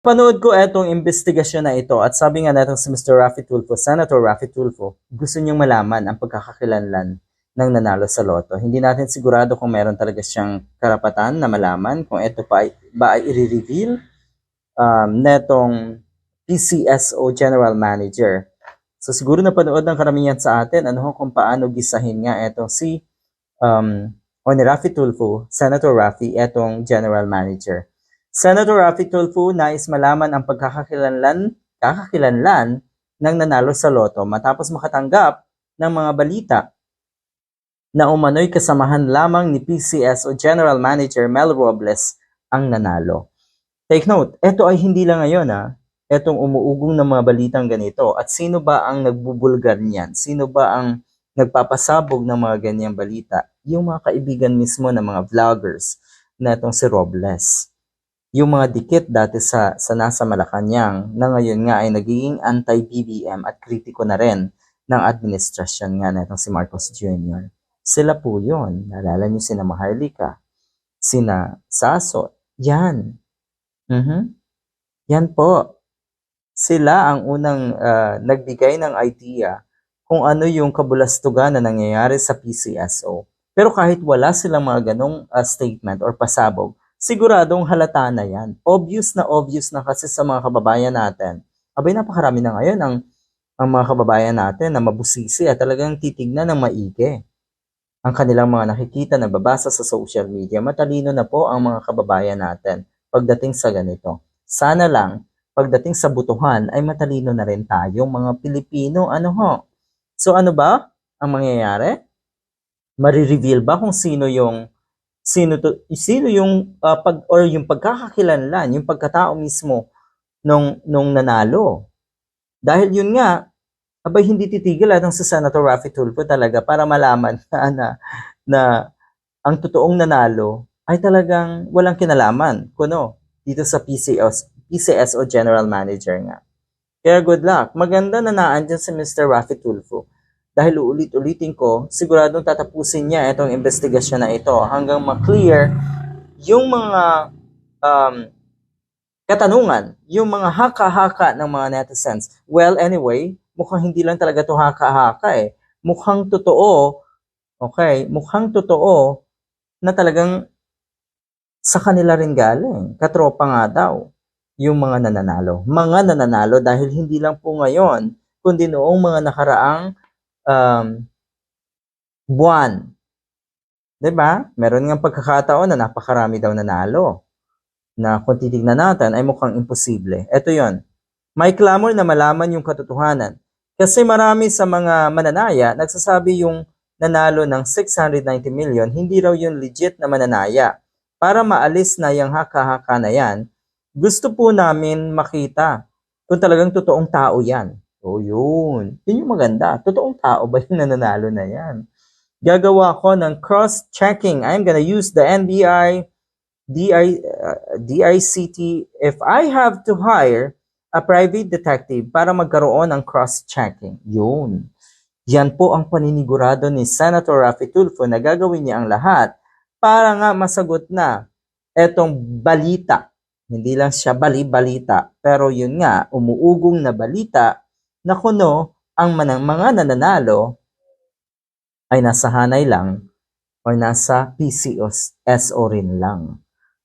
Panood ko etong investigasyon na ito at sabi nga natin si Mr. Rafi Tulfo, Senator Rafi Tulfo, gusto niyang malaman ang pagkakakilanlan ng nanalo sa loto. Hindi natin sigurado kung meron talaga siyang karapatan na malaman kung ito pa ay, ba ay i-reveal um, netong PCSO General Manager. So siguro na panood ng karamihan sa atin ano kung paano gisahin nga etong si um, o ni Rafi Tulfo, Senator Rafi, etong General Manager. Senator Rafi Tulfo nais malaman ang pagkakakilanlan, kakakilanlan ng nanalo sa loto matapos makatanggap ng mga balita na umano'y kasamahan lamang ni PCS o General Manager Mel Robles ang nanalo. Take note, ito ay hindi lang ngayon ha, etong umuugong ng mga balitang ganito at sino ba ang nagbubulgar niyan? Sino ba ang nagpapasabog ng mga ganyang balita? Yung mga kaibigan mismo ng mga vloggers na itong si Robles yung mga dikit dati sa, sa nasa Malacanang na ngayon nga ay nagiging anti-BBM at kritiko na rin ng administrasyon nga na si Marcos Jr. Sila po yun. Naalala niyo sina Maharlika, sina Saso. Yan. Mhm. Yan po. Sila ang unang ah, nagbigay ng idea kung ano yung kabulastugan na nangyayari sa PCSO. Pero kahit wala silang mga ganong ah, statement or pasabog, siguradong halata na yan. Obvious na obvious na kasi sa mga kababayan natin. Abay, napakarami na ngayon ang, ang mga kababayan natin na mabusisi at talagang titignan ng maigi. Ang kanilang mga nakikita na babasa sa social media, matalino na po ang mga kababayan natin pagdating sa ganito. Sana lang, pagdating sa butuhan, ay matalino na rin tayong mga Pilipino. Ano ho? So ano ba ang mangyayari? Marireveal ba kung sino yung sino to sino yung ah, pag or yung pagkakakilanlan, yung pagkatao mismo nung nung nanalo. Dahil yun nga, abay hindi titigil atong si Senator Raffy Tulfo talaga para malaman na, na na ang totoong nanalo ay talagang walang kinalaman kuno dito sa PCS PCS o General Manager nga. Kaya good luck. Maganda na naandyan si Mr. Raffy Tulfo dahil uulit-ulitin ko, siguradong tatapusin niya itong investigasyon na ito hanggang ma-clear yung mga um, katanungan, yung mga haka-haka ng mga netizens. Well, anyway, mukhang hindi lang talaga to haka-haka eh. Mukhang totoo, okay, mukhang totoo na talagang sa kanila rin galing. Katropa nga daw yung mga nananalo. Mga nananalo dahil hindi lang po ngayon, kundi noong mga nakaraang um, buwan. 'Di ba? Meron ngang pagkakataon na napakarami daw nanalo. Na kung titignan natin ay mukhang imposible. Ito 'yon. May clamor na malaman yung katotohanan. Kasi marami sa mga mananaya nagsasabi yung nanalo ng 690 million, hindi raw yun legit na mananaya. Para maalis na yung haka-haka na yan, gusto po namin makita kung talagang totoong tao yan. O yun. Yun yung maganda. Totoong tao ba yung nananalo na yan? Gagawa ko ng cross-checking. I'm gonna use the NBI, DI, uh, DICT if I have to hire a private detective para magkaroon ng cross-checking. Yun. Yan po ang paninigurado ni Senator Rafi Tulfo na gagawin niya ang lahat para nga masagot na etong balita. Hindi lang siya bali-balita, pero yun nga, umuugong na balita na kuno ang manang mga nananalo ay nasa hanay lang o nasa PCOS SO rin lang.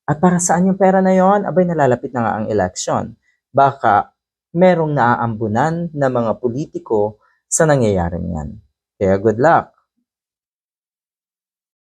At para saan yung pera na yon? Abay nalalapit na nga ang eleksyon. Baka merong naaambunan na mga politiko sa nangyayaring yan. Kaya good luck.